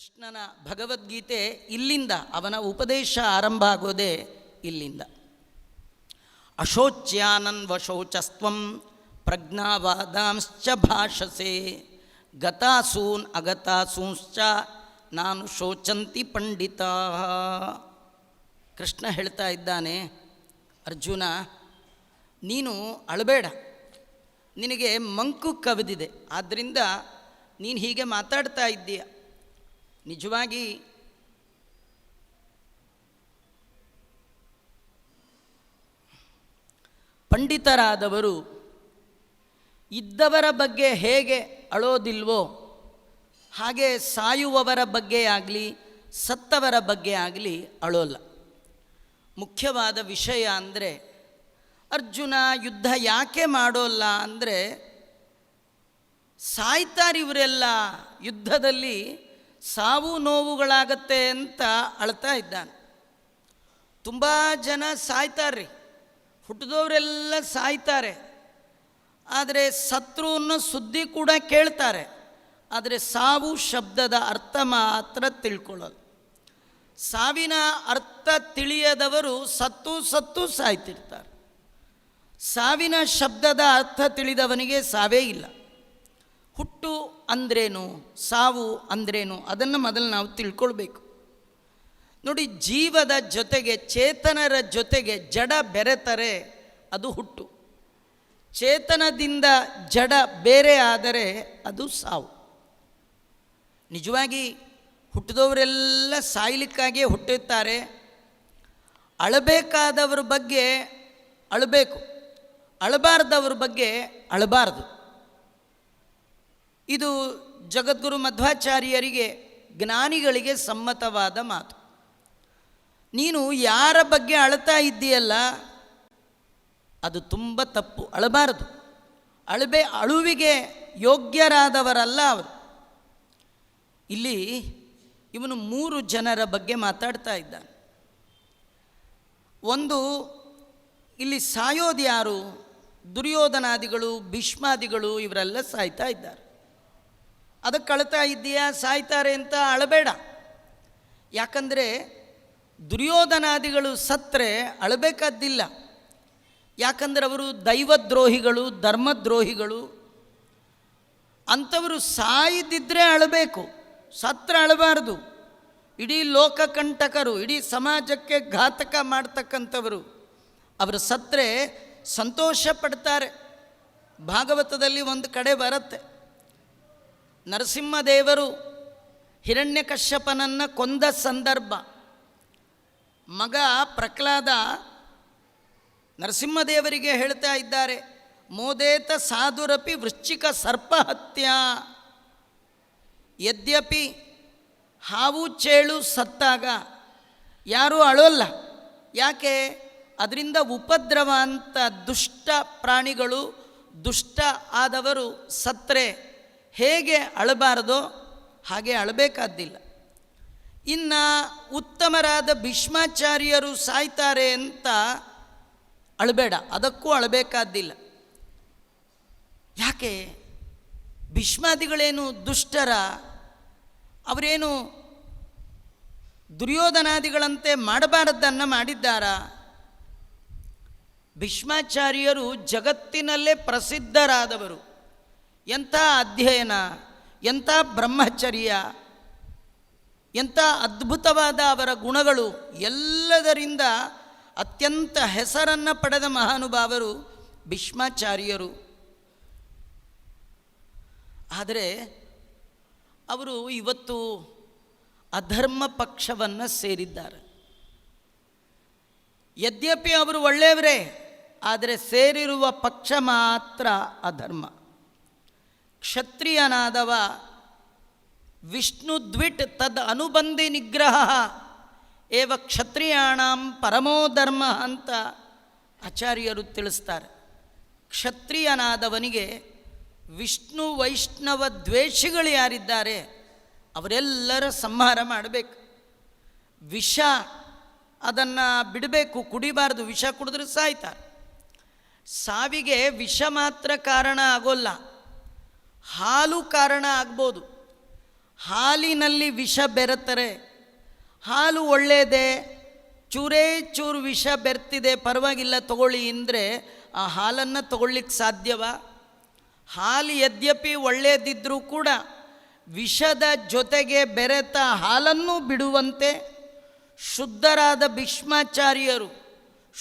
ಕೃಷ್ಣನ ಭಗವದ್ಗೀತೆ ಇಲ್ಲಿಂದ, ಅವನ ಉಪದೇಶ ಆರಂಭ ಆಗೋದೇ ಇಲ್ಲಿಂದ. ಅಶೋಚ್ಯಾನನ್ವಶೋಚಸ್ತ್ವಂ ಪ್ರಜ್ಞಾವಾದಾಂಶ್ಚ ಭಾಷಸೆ, ಗತಾಸೂನ್ ಅಗತಾಸೂಂಶ್ಚ ನಾನು ಶೋಚಂತಿ ಪಂಡಿತ. ಕೃಷ್ಣ ಹೇಳ್ತಾ ಇದ್ದಾನೆ, ಅರ್ಜುನ, ನೀನು ಅಳಬೇಡ, ನಿನಗೆ ಮಂಕು ಕವಿದಿದೆ ಆದ್ದರಿಂದ ನೀನು ಹೀಗೆ ಮಾತಾಡ್ತಾ ಇದ್ದೀಯ. ನಿಜವಾಗಿ ಪಂಡಿತರಾದವರು ಇದ್ದವರ ಬಗ್ಗೆ ಹೇಗೆ ಅಳೋದಿಲ್ವೋ ಹಾಗೆ ಸಾಯುವವರ ಬಗ್ಗೆ ಆಗಲಿ, ಸತ್ತವರ ಬಗ್ಗೆ ಆಗಲಿ ಅಳೋಲ್ಲ. ಮುಖ್ಯವಾದ ವಿಷಯ ಅಂದರೆ ಅರ್ಜುನ ಯುದ್ಧ ಯಾಕೆ ಮಾಡೋಲ್ಲ ಅಂದರೆ ಸಾಯ್ತಾರಿವರೆಲ್ಲ ಯುದ್ಧದಲ್ಲಿ ಸಾವು ನೋವುಗಳಾಗತ್ತೆ ಅಂತ ಅಳ್ತಾ ಇದ್ದಾನೆ. ತುಂಬ ಜನ ಸಾಯ್ತಾರ್ರಿ. ಹುಟ್ಟಿದವರೆಲ್ಲ ಸಾಯ್ತಾರೆ. ಆದರೆ ಸತ್ರುವನ್ನು ಸುದ್ದಿ ಕೂಡ ಕೇಳ್ತಾರೆ. ಆದರೆ ಸಾವು ಶಬ್ದದ ಅರ್ಥ ಮಾತ್ರ ತಿಳ್ಕೊಳ್ಳೋದು. ಸಾವಿನ ಅರ್ಥ ತಿಳಿಯದವರು ಸತ್ತು ಸತ್ತು ಸಾಯ್ತಿರ್ತಾರೆ. ಸಾವಿನ ಶಬ್ದದ ಅರ್ಥ ತಿಳಿದವನಿಗೆ ಸಾವೇ ಇಲ್ಲ. ಹುಟ್ಟು ಅಂದ್ರೇನು, ಸಾವು ಅಂದ್ರೇನು, ಅದನ್ನು ಮೊದಲು ನಾವು ತಿಳ್ಕೊಳ್ಬೇಕು. ನೋಡಿ, ಜೀವದ ಜೊತೆಗೆ, ಚೇತನರ ಜೊತೆಗೆ ಜಡ ಬೆರೆತರೆ ಅದು ಹುಟ್ಟು. ಚೇತನದಿಂದ ಜಡ ಬೇರೆ ಆದರೆ ಅದು ಸಾವು. ನಿಜವಾಗಿ ಹುಟ್ಟಿದವರೆಲ್ಲ ಸಾಯ್ಲಿಕ್ಕಾಗಿಯೇ ಹುಟ್ಟುತ್ತಾರೆ ಅಳಬೇಕಾದವ್ರ ಬಗ್ಗೆ ಅಳಬೇಕು. ಅಳಬಾರ್ದವ್ರ ಬಗ್ಗೆ ಅಳಬಾರ್ದು. ಇದು ಜಗದ್ಗುರು ಮಧ್ವಾಚಾರ್ಯರಿಗೆ, ಜ್ಞಾನಿಗಳಿಗೆ ಸಮ್ಮತವಾದ ಮಾತು. ನೀನು ಯಾರ ಬಗ್ಗೆ ಅಳ್ತಾ ಇದ್ದೀಯಲ್ಲ, ಅದು ತುಂಬ ತಪ್ಪು, ಅಳಬಾರದು. ಅಳಬೆ, ಅಳುವಿಗೆ ಯೋಗ್ಯರಾದವರಲ್ಲ ಅವರು. ಇಲ್ಲಿ ಇವನು ಮೂರು ಜನರ ಬಗ್ಗೆ ಮಾತಾಡ್ತಾ ಇದ್ದಾನೆ. ಒಂದು, ಇಲ್ಲಿ ಸಾಯೋದು ಯಾರು? ದುರ್ಯೋಧನಾದಿಗಳು, ಭೀಷ್ಮಾದಿಗಳು, ಇವರೆಲ್ಲ ಸಾಯ್ತಾ ಇದ್ದಾರೆ. ಅದಕ್ಕೆ ಕಳ್ತಾ ಇದ್ದೀಯಾ, ಸಾಯ್ತಾರೆ ಅಂತ ಅಳಬೇಡ. ಯಾಕಂದರೆ ದುರ್ಯೋಧನಾದಿಗಳು ಸತ್ತರೆ ಅಳಬೇಕಾದ್ದಿಲ್ಲ. ಯಾಕಂದರೆ ಅವರು ದೈವದ್ರೋಹಿಗಳು, ಧರ್ಮದ್ರೋಹಿಗಳು. ಅಂಥವರು ಸಾಯ್ದಿದ್ದರೆ ಅಳಬೇಕು. ಸತ್ರ ಅಳಬಾರ್ದು. ಇಡೀ ಲೋಕಕಂಟಕರು, ಇಡೀ ಸಮಾಜಕ್ಕೆ ಘಾತಕ ಮಾಡ್ತಕ್ಕಂಥವರು, ಅವರು ಸತ್ರೆ ಸಂತೋಷ ಪಡ್ತಾರೆ ಭಾಗವತದಲ್ಲಿ ಒಂದು ಕಡೆ ಬರುತ್ತೆ. ನರಸಿಂಹದೇವರು ಹಿರಣ್ಯಕಶ್ಯಪನನ್ನು ಕೊಂದ ಸಂದರ್ಭ. ಮಗ ಪ್ರಹ್ಲಾದ ನರಸಿಂಹದೇವರಿಗೆ ಹೇಳ್ತಾ ಇದ್ದಾರೆ, ಮೋದೇತ ಸಾಧುರಪಿ ವೃಶ್ಚಿಕ ಸರ್ಪಹತ್ಯ. ಯದ್ಯಪಿ ಹಾವು ಚೇಳು ಸತ್ತಾಗ, ಯಾರೂ ಅಳೋಲ್ಲ. ಯಾಕೆ? ಅದರಿಂದ ಉಪದ್ರವ ಅಂತ ದುಷ್ಟ ಪ್ರಾಣಿಗಳು ದುಷ್ಟ ಆದವರು ಸತ್ತರೆ ಹೇಗೆ ಅಳಬಾರದೋ ಹಾಗೆ ಅಳಬೇಕಾದ್ದಿಲ್ಲ. ಇನ್ನು ಉತ್ತಮರಾದ ಭೀಷ್ಮಾಚಾರ್ಯರು ಸಾಯ್ತಾರೆ ಅಂತ ಅಳಬೇಡ, ಅದಕ್ಕೂ ಅಳಬೇಕಾದ್ದಿಲ್ಲ. ಯಾಕೆ? ಭೀಷ್ಮಾದಿಗಳೇನು ದುಷ್ಟರ? ಅವರೇನು ದುರ್ಯೋಧನಾದಿಗಳಂತೆ ಮಾಡಬಾರದ್ದನ್ನು ಮಾಡಿದ್ದಾರಾ? ಭೀಷ್ಮಾಚಾರ್ಯರು ಜಗತ್ತಿನಲ್ಲೇ ಪ್ರಸಿದ್ಧರಾದವರು. ಎಂಥ ಅಧ್ಯಯನ ಎಂಥ ಬ್ರಹ್ಮಚರ್ಯ ಎಂಥ ಅದ್ಭುತವಾದ ಅವರ ಗುಣಗಳು ಎಲ್ಲದರಿಂದ ಅತ್ಯಂತ ಹೆಸರನ್ನು ಪಡೆದ ಮಹಾನುಭಾವರು ಭೀಷ್ಮಾಚಾರ್ಯರು. ಆದರೆ ಅವರು ಇವತ್ತು ಅಧರ್ಮ ಪಕ್ಷವನ್ನು ಸೇರಿದ್ದಾರೆ. ಯದ್ಯಪಿ ಅವರು ಒಳ್ಳೆಯವರೇ, ಆದರೆ ಸೇರಿರುವ ಪಕ್ಷ ಮಾತ್ರ ಅಧರ್ಮ. ಕ್ಷತ್ರಿಯನಾದವ ವಿಷ್ಣು ದ್ವಿಟ್ ತದ್ ಅನುಬಂಧಿ ನಿಗ್ರಹ ಏವ ಕ್ಷತ್ರಿಯಾಣಂ ಪರಮೋ ಧರ್ಮ ಅಂತ ಆಚಾರ್ಯರು ತಿಳಿಸ್ತಾರೆ. ಕ್ಷತ್ರಿಯನಾದವನಿಗೆ ವಿಷ್ಣು ವೈಷ್ಣವ ದ್ವೇಷಿಗಳು ಯಾರಿದ್ದಾರೆ ಅವರೆಲ್ಲರ ಸಂಹಾರ ಮಾಡಬೇಕು. ವಿಷ ಅದನ್ನು ಬಿಡಬೇಕು, ಕುಡಿಬಾರ್ದು, ವಿಷ ಕುಡಿದ್ರೆ ಸಾಯ್ತಾರೆ. ಸಾವಿಗೆ ವಿಷ ಮಾತ್ರ ಕಾರಣ ಆಗೋಲ್ಲ. ಹಾಲು ಕಾರಣ ಆಗ್ಬೋದು. ಹಾಲಿನಲ್ಲಿ ವಿಷ ಬೆರೆತರೆ. ಹಾಲು ಒಳ್ಳೆಯದೇ ಚೂರೇ ಚೂರು ವಿಷ ಬೆರ್ತಿದೆ, ಪರವಾಗಿಲ್ಲ ತಗೊಳ್ಳಿ ಅಂದರೆ ಆ ಹಾಲನ್ನು ತಗೊಳ್ಳಿಕ್ಕೆ ಸಾಧ್ಯವಾ? ಹಾಲು ಯದ್ಯಪಿ ಒಳ್ಳೆಯದಿದ್ದರೂ ಕೂಡ ವಿಷದ ಜೊತೆಗೆ ಬೆರೆತ ಹಾಲನ್ನು ಬಿಡುವಂತೆ ಶುದ್ಧರಾದ ಭೀಷ್ಮಾಚಾರ್ಯರು,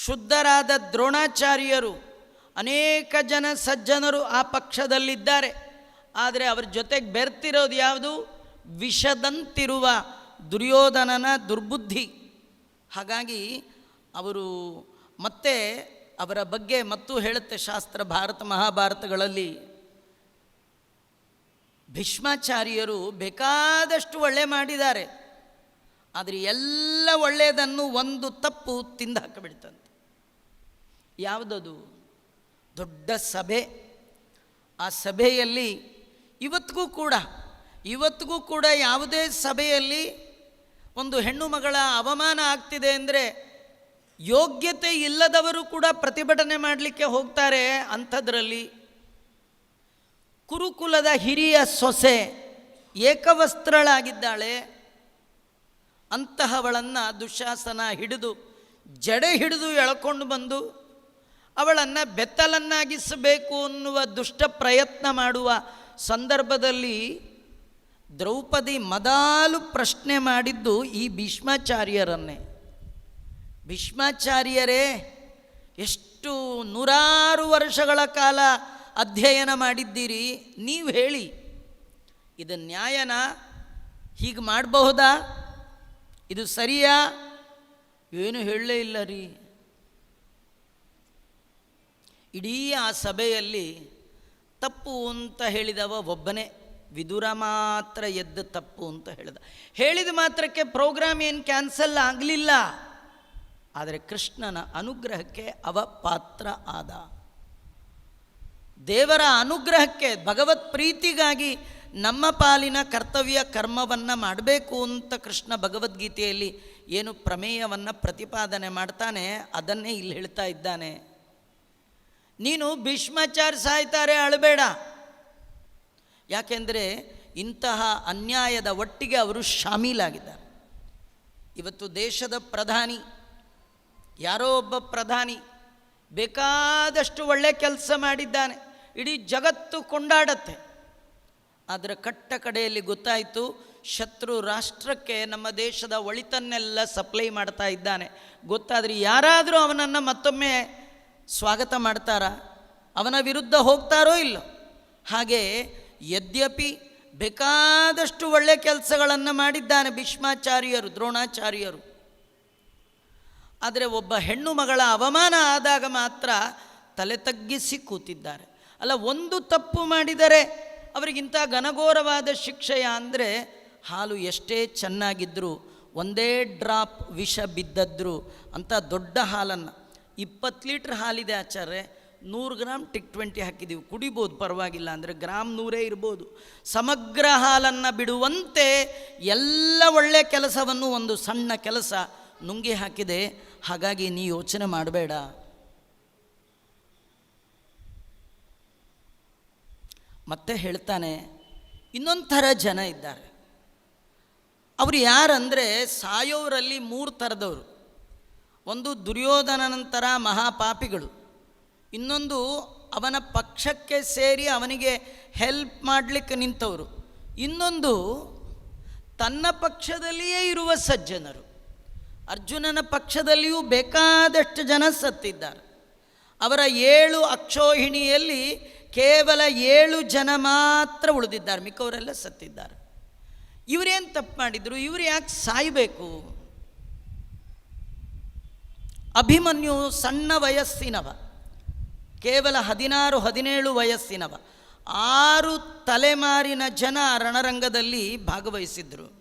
ಶುದ್ಧರಾದ ದ್ರೋಣಾಚಾರ್ಯರು ಅನೇಕ ಜನ ಸಜ್ಜನರು ಆ ಪಕ್ಷದಲ್ಲಿದ್ದಾರೆ. ಆದರೆ ಅವ್ರ ಜೊತೆಗೆ ಬೆರ್ತಿರೋದು ಯಾವುದು? ವಿಷದಂತಿರುವ ದುರ್ಯೋಧನನ ದುರ್ಬುದ್ಧಿ. ಹಾಗಾಗಿ ಅವರು ಮತ್ತೆ ಅವರ ಬಗ್ಗೆ ಮತ್ತು ಹೇಳುತ್ತೆ ಶಾಸ್ತ್ರ ಭಾರತ ಮಹಾಭಾರತಗಳಲ್ಲಿ. ಭೀಷ್ಮಾಚಾರ್ಯರು ಬೇಕಾದಷ್ಟು ಒಳ್ಳೆ ಮಾಡಿದ್ದಾರೆ. ಆದರೆ ಎಲ್ಲ ಒಳ್ಳೆಯದನ್ನು ಒಂದು ತಪ್ಪು ತಿಂದು ಹಾಕಿಬಿಡ್ತಂತೆ. ಯಾವುದದು? ದೊಡ್ಡ ಸಭೆ. ಆ ಸಭೆಯಲ್ಲಿ ಇವತ್ತಿಗೂ ಕೂಡ ಇವತ್ತಿಗೂ ಕೂಡ ಯಾವುದೇ ಸಭೆಯಲ್ಲಿ ಒಂದು ಹೆಣ್ಣು ಮಗಳ ಅವಮಾನ ಆಗ್ತಿದೆ ಅಂದರೆ ಯೋಗ್ಯತೆ ಇಲ್ಲದವರು ಕೂಡ ಪ್ರತಿಭಟನೆ ಮಾಡಲಿಕ್ಕೆ ಹೋಗ್ತಾರೆ ಅಂಥದ್ರಲ್ಲಿ ಕುರುಕುಲದ ಹಿರಿಯ ಸೊಸೆ ಏಕವಸ್ತ್ರಳಾಗಿದ್ದಾಳೆ. ಅಂತಹವಳನ್ನು ದುಶಾಸನ ಹಿಡಿದು, ಜಡೆ ಹಿಡಿದು ಎಳ್ಕೊಂಡು ಬಂದು ಅವಳನ್ನು ಬೆತ್ತಲನ್ನಾಗಿಸಬೇಕು ಅನ್ನುವ ದುಷ್ಟ ಪ್ರಯತ್ನ ಮಾಡುವ ಸಂದರ್ಭದಲ್ಲಿ ದ್ರೌಪದಿ ಮದಾಲು ಪ್ರಶ್ನೆ ಮಾಡಿದ್ದು ಈ ಭೀಷ್ಮಾಚಾರ್ಯರನ್ನೇ. ಭೀಷ್ಮಾಚಾರ್ಯರೇ, ಎಷ್ಟು ನೂರಾರು ವರ್ಷಗಳ ಕಾಲ ಅಧ್ಯಯನ ಮಾಡಿದ್ದೀರಿ, ನೀವು ಹೇಳಿ. ಇದು ನ್ಯಾಯನ? ಹೀಗೆ ಮಾಡಬಹುದಾ? ಇದು ಸರಿಯಾ? ಏನು ಹೇಳಲೇ ಇಲ್ಲ ರೀ. ಇಡೀ ಆ ಸಭೆಯಲ್ಲಿ ತಪ್ಪು ಅಂತ ಹೇಳಿದವ ಒಬ್ಬನೇ. ವಿದುರ ಮಾತ್ರ ಎದ್ದು ತಪ್ಪು ಅಂತ ಹೇಳಿದ. ಹೇಳಿದ ಮಾತ್ರಕ್ಕೆ ಪ್ರೋಗ್ರಾಮ್ ಏನು ಕ್ಯಾನ್ಸಲ್ ಆಗಲಿಲ್ಲ. ಆದರೆ ಕೃಷ್ಣನ ಅನುಗ್ರಹಕ್ಕೆ ಅವ ಪಾತ್ರ ಆದ. ದೇವರ ಅನುಗ್ರಹಕ್ಕೆ, ಭಗವತ್ ಪ್ರೀತಿಗಾಗಿ ನಮ್ಮ ಪಾಲಿನ ಕರ್ತವ್ಯ ಕರ್ಮವನ್ನು ಮಾಡಬೇಕು ಅಂತ ಕೃಷ್ಣ ಭಗವದ್ಗೀತೆಯಲ್ಲಿ ಏನು ಪ್ರಮೇಯವನ್ನು ಪ್ರತಿಪಾದನೆ ಮಾಡ್ತಾನೆ, ಅದನ್ನೇ ಇಲ್ಲಿ ಹೇಳ್ತಾ ಇದ್ದಾನೆ. ನೀನು ಭೀಷ್ಮಾಚಾರ್ಯ ಸಾಯ್ತಾರೆ ಅಳಬೇಡ. ಯಾಕೆಂದರೆ ಇಂತಹ ಅನ್ಯಾಯದ ಒಟ್ಟಿಗೆ ಅವರು ಶಾಮೀಲಾಗಿದ್ದಾರೆ. ಇವತ್ತು ದೇಶದ ಪ್ರಧಾನಿ, ಯಾರೋ ಒಬ್ಬ ಪ್ರಧಾನಿ ಬೇಕಾದಷ್ಟು ಒಳ್ಳೆ ಕೆಲಸ ಮಾಡಿದ್ದಾನೆ, ಇಡೀ ಜಗತ್ತು ಕೊಂಡಾಡತ್ತೆ. ಆದರೆ ಕಟ್ಟ ಕಡೆಯಲ್ಲಿ ಗೊತ್ತಾಯಿತು, ಶತ್ರು ರಾಷ್ಟ್ರಕ್ಕೆ ನಮ್ಮ ದೇಶದ ಒಳಿತನ್ನೆಲ್ಲ ಸಪ್ಲೈ ಮಾಡ್ತಾ ಇದ್ದಾನೆ. ಗೊತ್ತಾದರೆ ಯಾರಾದರೂ ಅವನನ್ನು ಮತ್ತೊಮ್ಮೆ ಸ್ವಾಗತ ಮಾಡ್ತಾರಾ. ಅವನ ವಿರುದ್ಧ ಹೋಗ್ತಾರೋ ಇಲ್ಲ. ಹಾಗೆ ಯದ್ಯಪಿ ಬೇಕಾದಷ್ಟು ಒಳ್ಳೆ ಕೆಲಸಗಳನ್ನು ಮಾಡಿದ್ದಾನೆ ಭೀಷ್ಮಾಚಾರ್ಯರು, ದ್ರೋಣಾಚಾರ್ಯರು. ಆದರೆ ಒಬ್ಬ ಹೆಣ್ಣು ಮಗಳ ಅವಮಾನ ಆದಾಗ ಮಾತ್ರ ತಲೆ ತಗ್ಗಿಸಿ ಕೂತಿದ್ದಾರೆ. ಅಲ್ಲ, ಒಂದು ತಪ್ಪು ಮಾಡಿದರೆ ಅವರಿಗಿಂತ ಘನಘೋರವಾದ ಶಿಕ್ಷೆಯ ಅಂದರೆ ಹಾಲು ಎಷ್ಟೇ ಚೆನ್ನಾಗಿದ್ದರೂ ಒಂದೇ ಡ್ರಾಪ್ ವಿಷ ಬಿದ್ದದ್ರು ಅಂತ ದೊಡ್ಡ ಹಾಲನ್ನು. ಇಪ್ಪತ್ತು ಲೀಟ್ರ್ ಹಾಲಿದೆ ಆಚಾರ್ಯ. ನೂರು ಗ್ರಾಮ್ ಟಿಕ್ ಟ್ವೆಂಟಿ ಹಾಕಿದ್ದೀವಿ ಕುಡಿಬೋದು, ಪರವಾಗಿಲ್ಲ ಅಂದರೆ ಗ್ರಾಮ್ ನೂರೇ ಇರ್ಬೋದು. ಸಮಗ್ರ ಹಾಲನ್ನು ಬಿಡುವಂತೆ ಎಲ್ಲ ಒಳ್ಳೆಯ ಕೆಲಸವನ್ನು ಒಂದು ಸಣ್ಣ ಕೆಲಸ ನುಂಗಿ ಹಾಕಿದೆ. ಹಾಗಾಗಿ ನೀ ಯೋಚನೆ ಮಾಡಬೇಡ. ಮತ್ತೆ ಹೇಳ್ತಾನೆ ಇನ್ನೊಂದು ಜನ ಇದ್ದಾರೆ. ಅವರು ಯಾರಂದರೆ ಸಾಯೋರಲ್ಲಿ ಮೂರು ಥರದವರು. ಒಂದು ದುರ್ಯೋಧನನಂತರ ಮಹಾಪಾಪಿಗಳು. ಇನ್ನೊಂದು ಅವನ ಪಕ್ಷಕ್ಕೆ ಸೇರಿ ಅವನಿಗೆ ಹೆಲ್ಪ್ ಮಾಡಲಿಕ್ಕೆ ನಿಂತವರು. ಇನ್ನೊಂದು ತನ್ನ ಪಕ್ಷದಲ್ಲಿಯೇ ಇರುವ ಸಜ್ಜನರು. ಅರ್ಜುನನ ಪಕ್ಷದಲ್ಲಿಯೂ ಬೇಕಾದಷ್ಟು ಜನ ಸತ್ತಿದ್ದಾರೆ. ಅವರ ಏಳು ಅಕ್ಷೋಹಿಣಿಯಲ್ಲಿ ಕೇವಲ ಏಳು ಜನ ಮಾತ್ರ ಉಳಿದಿದ್ದಾರೆ. ಮಿಕ್ಕವರೆಲ್ಲ ಸತ್ತಿದ್ದಾರೆ. ಇವರೇನು ತಪ್ಪು ಮಾಡಿದರು? ಇವರು ಯಾಕೆ ಸಾಯಬೇಕು? ಅಭಿಮನ್ಯು ಸಣ್ಣ ವಯಸ್ಸಿನವ. ಕೇವಲ ಹದಿನಾರು, ಹದಿನೇಳು ವಯಸ್ಸಿನವ. ಆರು ತಲೆಮಾರಿನ ಜನ ರಣರಂಗದಲ್ಲಿ ಭಾಗವಹಿಸಿದ್ರು.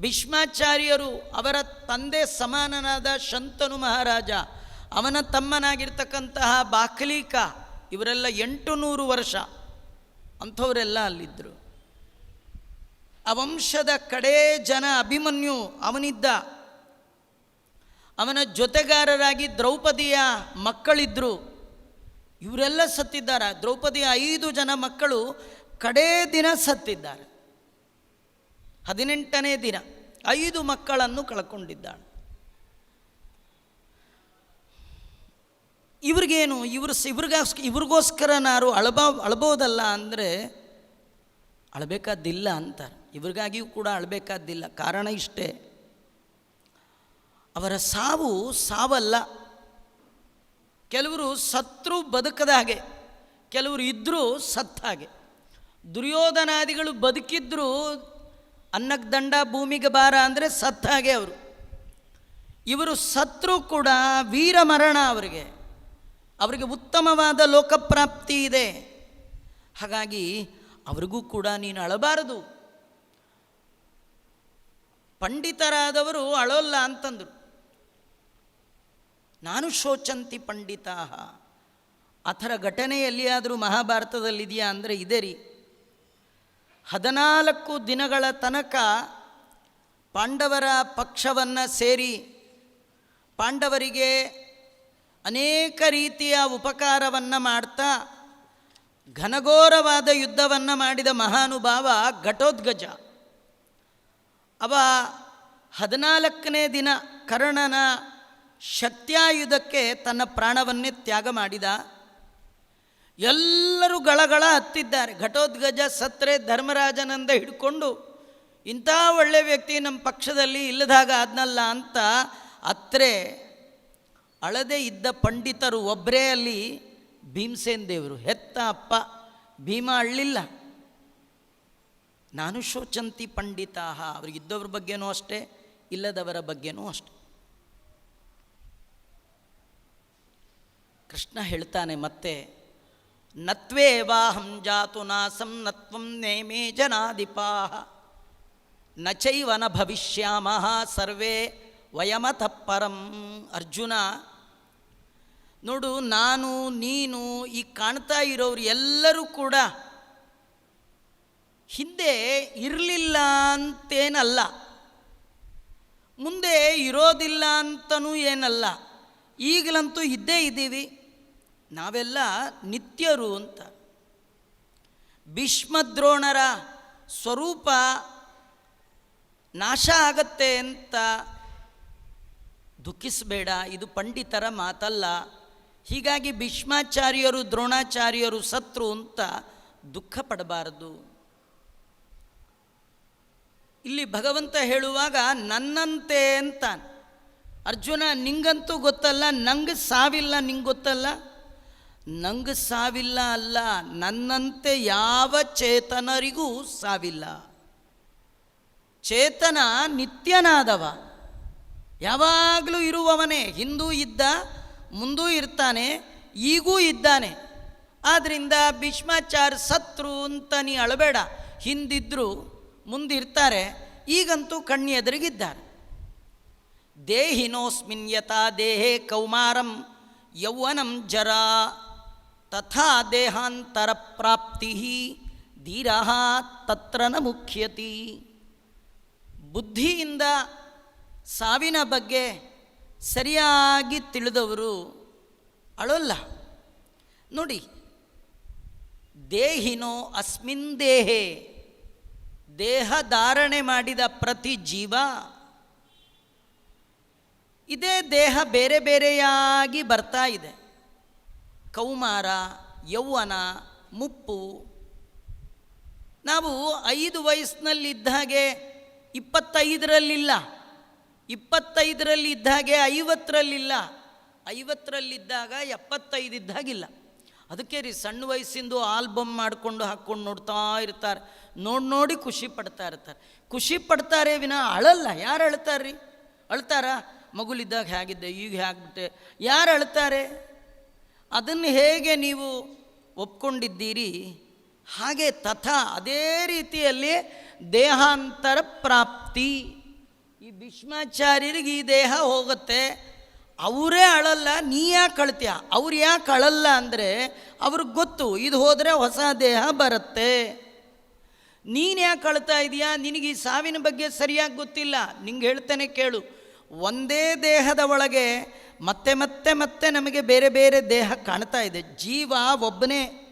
ಭೀಷ್ಮಾಚಾರ್ಯರು ಅವರ ತಂದೆ ಸಮಾನನಾದ ಶಂತನು ಮಹಾರಾಜ, ಅವನ ತಮ್ಮನಾಗಿರ್ತಕ್ಕಂತಹ ಬಾಕಲೀಕ ಇವರೆಲ್ಲ ಎಂಟು ನೂರು ವರ್ಷ. ಅಂಥವರೆಲ್ಲ ಅಲ್ಲಿದ್ದರು. ಆ ವಂಶದ ಕಡೇ ಜನ ಅಭಿಮನ್ಯು ಅವನಿದ್ದ. ಅವನ ಜೊತೆಗಾರರಾಗಿ ದ್ರೌಪದಿಯ ಮಕ್ಕಳಿದ್ದರು ಇವರೆಲ್ಲ ಸತ್ತಿದ್ದಾರೆ. ದ್ರೌಪದಿಯ ಐದು ಜನ ಮಕ್ಕಳು ಕಡೇ ದಿನ ಸತ್ತಿದ್ದಾರೆ. ಹದಿನೆಂಟನೇ ದಿನ ಐದು ಮಕ್ಕಳನ್ನು ಕಳ್ಕೊಂಡಿದ್ದಾಳೆ. ಇವ್ರಿಗೇನು? ಇವ್ರ ಇವ್ರಿಗೋಸ್ ಇವ್ರಿಗಾಸ್, ಇವ್ರಿಗೋಸ್ಕರ ನಾನು ಅಳಬ, ಅಳಬೋದಲ್ಲ ಅಂದರೆ ಅಳಬೇಕಾದ್ದಿಲ್ಲ ಅಂತಾರೆ. ಇವ್ರಿಗಾಗಿಯೂ ಕೂಡ ಅಳಬೇಕಾದ್ದಿಲ್ಲ. ಕಾರಣ ಇಷ್ಟೇ. ಅವರ ಸಾವು ಸಾವಲ್ಲ. ಕೆಲವರು ಸತ್ರು ಬದುಕದ ಹಾಗೆ, ಕೆಲವರು ಇದ್ದರೂ ಸತ್ತ ಹಾಗೆ. ದುರ್ಯೋಧನಾದಿಗಳು ಬದುಕಿದ್ರೂ ಅನ್ನಕ್ಕೆ ದಂಡ ಭೂಮಿಗೆ ಬಾರ ಅಂದರೆ ಸತ್ತ ಹಾಗೆ ಅವರು. ಇವರು ಸತ್ರು ಕೂಡ ವೀರ ಮರಣ ಅವರಿಗೆ. ಅವರಿಗೆ ಉತ್ತಮವಾದ ಲೋಕಪ್ರಾಪ್ತಿ ಇದೆ. ಹಾಗಾಗಿ ಅವರಿಗೂ ಕೂಡ ನೀನು ಅಳಬಾರದು. ಪಂಡಿತರಾದವರು ಅಳೋಲ್ಲ ಅಂತಂದರು. ನಾನು ಶೋಚಂತಿ ಪಂಡಿತಾ ಆ ಥರ ಘಟನೆ ಎಲ್ಲಿಯಾದರೂ ಮಹಾಭಾರತದಲ್ಲಿದೆಯಾ ಅಂದರೆ ಇದೇ ರೀ. ಹದಿನಾಲ್ಕು ದಿನಗಳ ತನಕ ಪಾಂಡವರ ಪಕ್ಷವನ್ನು ಸೇರಿ ಪಾಂಡವರಿಗೆ ಅನೇಕ ರೀತಿಯ ಉಪಕಾರವನ್ನು ಮಾಡ್ತಾ ಘನಘೋರವಾದ ಯುದ್ಧವನ್ನು ಮಾಡಿದ ಮಹಾನುಭಾವ ಘಟೋದ್ಗಜ. ಅವ ಹದಿನಾಲ್ಕನೇ ದಿನ ಕರ್ಣನ ಶಕ್ತ್ಯಾಯುಧಕ್ಕೆ ತನ್ನ ಪ್ರಾಣವನ್ನೇ ತ್ಯಾಗ ಮಾಡಿದ. ಎಲ್ಲರೂ ಗಳಗಳ ಹತ್ತಿದ್ದಾರೆ. ಘಟೋದ್ಗಜ, ಸತ್ರೆ, ಧರ್ಮರಾಜನಂದ ಹಿಡ್ಕೊಂಡು ಇಂಥ ಒಳ್ಳೆಯ ವ್ಯಕ್ತಿ ನಮ್ಮ ಪಕ್ಷದಲ್ಲಿ ಇಲ್ಲದಾಗ ಆದ್ನಲ್ಲ ಅಂತ ಅತ್ರೆ ಅಳದೆ ಇದ್ದ ಪಂಡಿತರು ಒಬ್ಬರೇ ಅಲ್ಲಿ ಭೀಮಸೇನ್ ದೇವರು. ಹೆತ್ತ ಅಪ್ಪ, ಭೀಮ ಅಳ್ಳಿಲ್ಲ ನಾನು ಶೋಚಂತಿ ಪಂಡಿತಾಹ. ಅವ್ರಿಗಿದ್ದವ್ರ ಬಗ್ಗೆನೂ ಅಷ್ಟೇ, ಇಲ್ಲದವರ ಬಗ್ಗೆನೂ ಅಷ್ಟೆ. ಕೃಷ್ಣ ಹೇಳ್ತಾನೆ ಮತ್ತೆ ನತ್ವೇವಾಹಂ ಜಾತು ನಾಸಂ ನತ್ವಂ ನೇಮೇ ಜನಾಧಿಪಾ ನ ಚೈವನ ಭವಿಷ್ಯಾಮಃ ಸರ್ವೇ ವಯಮತ ಪರಂ ಅರ್ಜುನ. ನೋಡು, ನಾನು, ನೀನು ಈ ಕಾಣ್ತಾ ಇರೋರು ಎಲ್ಲರೂ ಕೂಡ ಹಿಂದೆ ಇರಲಿಲ್ಲ ಅಂತೇನಲ್ಲ, ಮುಂದೆ ಇರೋದಿಲ್ಲ ಅಂತನೂ ಏನಲ್ಲ. ಈಗಲಂತೂ ಇದ್ದೇ ಇದ್ದೀವಿ. ನಾವೆಲ್ಲ ನಿತ್ಯರು ಅಂತ. ಭೀಷ್ಮದ್ರೋಣರ ಸ್ವರೂಪ ನಾಶ ಆಗತ್ತೆ ಅಂತ ದುಃಖಿಸಬೇಡ. ಇದು ಪಂಡಿತರ ಮಾತಲ್ಲ. ಹೀಗಾಗಿ ಭೀಷ್ಮಾಚಾರ್ಯರು, ದ್ರೋಣಾಚಾರ್ಯರು ಸತ್ರು ಅಂತ ದುಃಖ ಪಡಬಾರದು. ಇಲ್ಲಿ ಭಗವಂತ ಹೇಳುವಾಗ ನನ್ನಂತೆ ಅಂತ. ಅರ್ಜುನ, ನಿಂಗಂತೂ ಗೊತ್ತಲ್ಲ, ನಂಗೆ ಸಾವಿಲ್ಲ, ನಿಂಗೆ ಗೊತ್ತಲ್ಲ? ನಂಗೆ ಸಾವಿಲ್ಲ ಅಲ್ಲ, ನನ್ನಂತೆ ಯಾವ ಚೇತನರಿಗೂ ಸಾವಿಲ್ಲ. ಚೇತನ ನಿತ್ಯನಾದವ. ಯಾವಾಗಲೂ ಇರುವವನೇ, ಹಿಂದೂ ಇದ್ದ, ಮುಂದೂ ಇರ್ತಾನೆ, ಈಗೂ ಇದ್ದಾನೆ. ಆದ್ದರಿಂದ ಭೀಷ್ಮಾಚಾರ ಸತ್ರು ಅಂತ ನೀ ಅಳಬೇಡ. ಹಿಂದಿದ್ದರೂ ಮುಂದಿರ್ತಾರೆ, ಈಗಂತೂ ಕಣ್ಣಿ ಎದುರಿಗಿದ್ದಾರೆ ದೇಹಿನೋಸ್ಮಿನ್ ಯಥಾ ದೇಹೇ ಕೌಮಾರಂ ಯೌವನಂ ಜರ ತಥಾ ದೇಹಾಂತರ ಪ್ರಾಪ್ತಿ ಧೀರ ತತ್ರ ನ ಮುಖ್ಯತಿ. ಬುದ್ಧಿಯಿಂದ ಸಾವಿನ ಬಗ್ಗೆ ಸರಿಯಾಗಿ ತಿಳಿದವರು ಅಳೋಲ್ಲ. ನೋಡಿ, ದೇಹಿನೋ ಅಸ್ಮಿನ್ ದೇಹೇ, ದೇಹ ಧಾರಣೆ ಮಾಡಿದ ಪ್ರತಿ ಜೀವ ಇದೇ ದೇಹ ಬೇರೆ ಬೇರೆಯಾಗಿ ಬರ್ತಾ ಇದೆ. ಕೌಮಾರ, ಯೌವನ, ಮುಪ್ಪು. ನಾವು ಐದು ವಯಸ್ಸಿನಲ್ಲಿದ್ದ ಹಾಗೆ ಇಪ್ಪತ್ತೈದರಲ್ಲಿಲ್ಲ. ಇಪ್ಪತ್ತೈದರಲ್ಲಿದ್ದ ಹಾಗೆ ಐವತ್ತರಲ್ಲಿಲ್ಲ. ಐವತ್ತರಲ್ಲಿದ್ದಾಗ ಎಪ್ಪತ್ತೈದು ಇದ್ದಾಗಿಲ್ಲ ಅದಕ್ಕೆ ರೀ ಸಣ್ಣ ವಯಸ್ಸಿಂದು ಆಲ್ಬಮ್ ಮಾಡಿಕೊಂಡು ಹಾಕ್ಕೊಂಡು ನೋಡ್ತಾ ಇರ್ತಾರೆ. ನೋಡಿ ನೋಡಿ ಖುಷಿ ಪಡ್ತಾ ಇರ್ತಾರೆ. ಖುಷಿ ಪಡ್ತಾರೆ ವಿನ ಅಳಲ್ಲ. ಯಾರು ಅಳ್ತಾರೆ ರೀ ಅಳ್ತಾರ? ಮಗುಲಿದ್ದಾಗ ಹೇಗಿದ್ದೆ, ಈಗ ಹೇಗ್ಬಿಟ್ಟೆ? ಯಾರು ಅಳ್ತಾರೆ? ಅದನ್ನು ಹೇಗೆ ನೀವು ಒಪ್ಕೊಂಡಿದ್ದೀರಿ? ಹಾಗೆ ತಥಾ ಅದೇ ರೀತಿಯಲ್ಲಿ ದೇಹಾಂತರ ಪ್ರಾಪ್ತಿ. ಈ ಭೀಷ್ಮಾಚಾರ್ಯರಿಗೆ ಈ ದೇಹ ಹೋಗುತ್ತೆ. ಅವರೇ ಅಳಲ್ಲ, ನೀ ಯಾಕೆ ಅಳ್ತೀಯ? ಅವ್ರು ಯಾಕೆ ಅಳಲ್ಲ ಅಂದರೆ ಅವ್ರಿಗೆ ಗೊತ್ತು, ಇದು ಹೋದರೆ ಹೊಸ ದೇಹ ಬರುತ್ತೆ. ನೀನು ಯಾಕೆ ಅಳ್ತಾ ಇದೀಯಾ? ನಿನಗೆ ಈ ಸಾವಿನ ಬಗ್ಗೆ ಸರಿಯಾಗಿ ಗೊತ್ತಿಲ್ಲ. ನಿಂಗೆ ಹೇಳ್ತೇನೆ ಕೇಳು. ಒಂದೇ ದೇಹದ ಒಳಗೆ ಮತ್ತೆ ಮತ್ತೆ ಮತ್ತೆ ನಮಗೆ ಬೇರೆ ಬೇರೆ ದೇಹ ಕಾಣ್ತಾ ಇದೆ. ಜೀವ ಒಬ್ಬನೇ.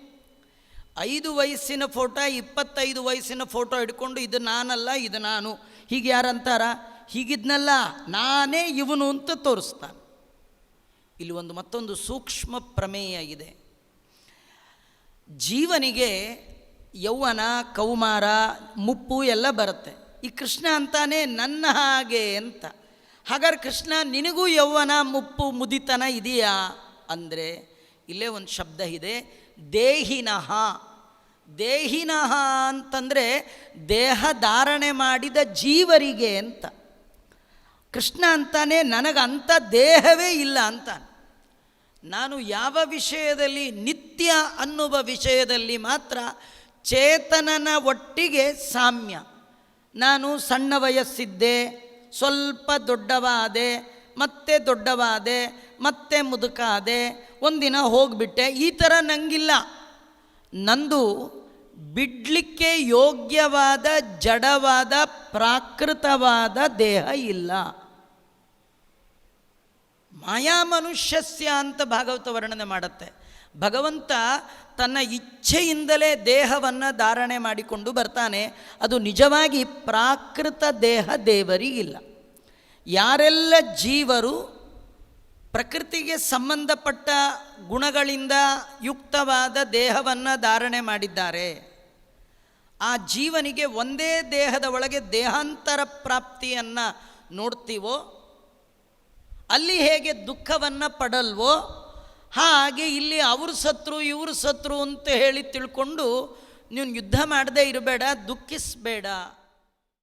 ಐದು ವಯಸ್ಸಿನ ಫೋಟೋ, ಇಪ್ಪತ್ತೈದು ವಯಸ್ಸಿನ ಫೋಟೋ ಹಿಡ್ಕೊಂಡು ಇದು ನಾನಲ್ಲ, ಇದು ನಾನು. ಹೀಗೆ ಯಾರಂತಾರ ಹೀಗಿದ್ನಲ್ಲ, ನಾನೇ ಇವನು ಅಂತ ತೋರಿಸ್ತಾನೆ. ಇಲ್ಲಿ ಒಂದು ಮತ್ತೊಂದು ಸೂಕ್ಷ್ಮ ಪ್ರಮೇಯ ಇದೆ. ಜೀವನಿಗೆ ಯೌವನ, ಕೌಮಾರ, ಮುಪ್ಪು ಎಲ್ಲ ಬರುತ್ತೆ. ಈ ಕೃಷ್ಣ ಅಂತಾನೆ ನನ್ನ ಹಾಗೆ ಅಂತ. ಹಾಗಾದ್ರೆ ಕೃಷ್ಣ, ನಿನಗೂ ಯೌವನ ಮುಪ್ಪು ಮುದಿತನ ಇದೆಯಾ? ಅಂದರೆ, ಇಲ್ಲೇ ಒಂದು ಶಬ್ದ ಇದೆ ದೇಹಿನಃ ದೇಹಿನಃ ಅಂತಂದರೆ, ದೇಹ ಧಾರಣೆ ಮಾಡಿದ ಜೀವರಿಗೆ ಅಂತ. ಕೃಷ್ಣ ಅಂತಾನೆ ನನಗಂಥ ದೇಹವೇ ಇಲ್ಲ ಅಂತ ನಾನು ಯಾವ ವಿಷಯದಲ್ಲಿ ನಿತ್ಯ ಅನ್ನುವ ವಿಷಯದಲ್ಲಿ ಮಾತ್ರ ಚೇತನನ ಒಟ್ಟಿಗೆ ಸಾಮ್ಯ. ನಾನು ಸಣ್ಣ ವಯಸ್ಸಿದ್ದೆ ಸ್ವಲ್ಪ ದೊಡ್ಡವಾದೆ, ಮತ್ತೆ ದೊಡ್ಡವಾದೆ, ಮತ್ತೆ ಮುದುಕಾದೆ, ಒಂದಿನ ಹೋಗಿಬಿಟ್ಟೆ. ಈ ಥರ ನಂಗಿಲ್ಲ. ನಂದು ಬಿಡಲಿಕ್ಕೆ ಯೋಗ್ಯವಾದ, ಜಡವಾದ, ಪ್ರಾಕೃತವಾದ ದೇಹ ಇಲ್ಲ. ಮಾಯಾ ಮನುಷ್ಯಸ್ಯ ಅಂತ ಭಾಗವತ ವರ್ಣನೆ ಮಾಡುತ್ತೆ. ಭಗವಂತ ತನ್ನ ಇಚ್ಛೆಯಿಂದಲೇ ದೇಹವನ್ನು ಧಾರಣೆ ಮಾಡಿಕೊಂಡು ಬರ್ತಾನೆ. ಅದು ನಿಜವಾಗಿ ಪ್ರಾಕೃತ ದೇಹ ದೇವರಿಗಿಲ್ಲ ಯಾರೆಲ್ಲ ಜೀವರು ಪ್ರಕೃತಿಗೆ ಸಂಬಂಧಪಟ್ಟ ಗುಣಗಳಿಂದ ಯುಕ್ತವಾದ ದೇಹವನ್ನು ಧಾರಣೆ ಮಾಡಿದ್ದಾರೆ. ಆ ಜೀವನಿಗೆ ಒಂದೇ ದೇಹದ ಒಳಗೆ ದೇಹಾಂತರ ಪ್ರಾಪ್ತಿಯನ್ನು ನೋಡ್ತೀವೋ, ಅಲ್ಲಿ ಹೇಗೆ ದುಃಖವನ್ನು ಪಡಲ್ವೋ ಹಾಗೆ ಇಲ್ಲಿ ಅವರು ಸತ್ರು ಇವರು ಸತ್ರು ಅಂತ ಹೇಳಿ ತಿಳ್ಕೊಂಡು ನೀನು ಯುದ್ಧ ಮಾಡದೇ ಇರಬೇಡ ದುಃಖಿಸಬೇಡ.